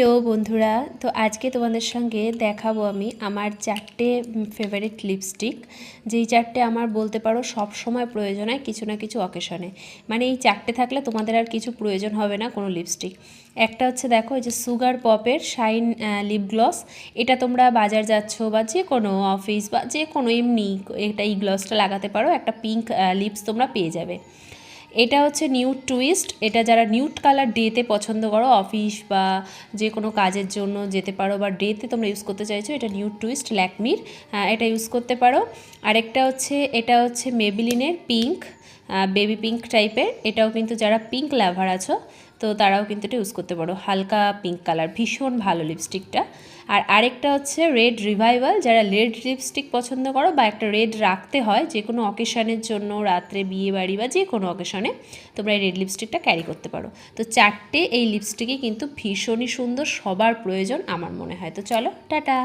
Hello বন্ধুরা, তো আজকে তোমাদের সঙ্গে দেখাবো আমি আমার চারটে ফেভারিট লিপস্টিক যেই চারটে আমার বলতে পারো সব সময় প্রয়োজন হয় কিছু না কিছু অকেশনে মানে এই চারটে থাকলে তোমাদের আর কিছু প্রয়োজন হবে না কোনো লিপস্টিক একটা হচ্ছে দেখো, এই যে সুগার পপের শাইন লিপ গ্লস এটা তোমরা বাজার যাচ্ছ বা যে কোনো অফিস বা যে কোনো এমনি এটা এই গ্লসটা লাগাতে পারো। একটা পিঙ্ক লিপস তোমরা পেয়ে যাবে। এটা হচ্ছে নিউড টুইস্ট এটা যারা নিউট কালার ডেতে পছন্দ করো অফিস বা যে কোনো কাজের জন্য যেতে পারো বা ডেতে তোমরা ইউজ করতে চাইছো, এটা নিউড টুইস্ট ল্যাকমির। এটা ইউজ করতে পারো। আরেকটা হচ্ছে, এটা হচ্ছে মেবিলিনের পিঙ্ক বেবি পিঙ্ক টাইপের এটাও কিন্তু যারা পিঙ্ক লাভার আছো, তো তারাও কিন্তু এটা ইউজ করতে পারো। হালকা পিঙ্ক কালার ভীষণ ভালো লিপস্টিকটা আর আরেকটা হচ্ছে রেড রিভাইভাল যারা রেড লিপস্টিক পছন্দ করো বা একটা রেড রাখতে হয়, যে কোনো অকেশনের জন্য, রাত্রে বিয়ে বাড়ি বা যে কোনো অকেশনে তোমরা এই রেড লিপস্টিকটা ক্যারি করতে পারো। তো চারটে এই লিপস্টিকই কিন্তু ভীষণই সুন্দর, সবার প্রয়োজন আমার মনে হয়। তো চলো, টাটা!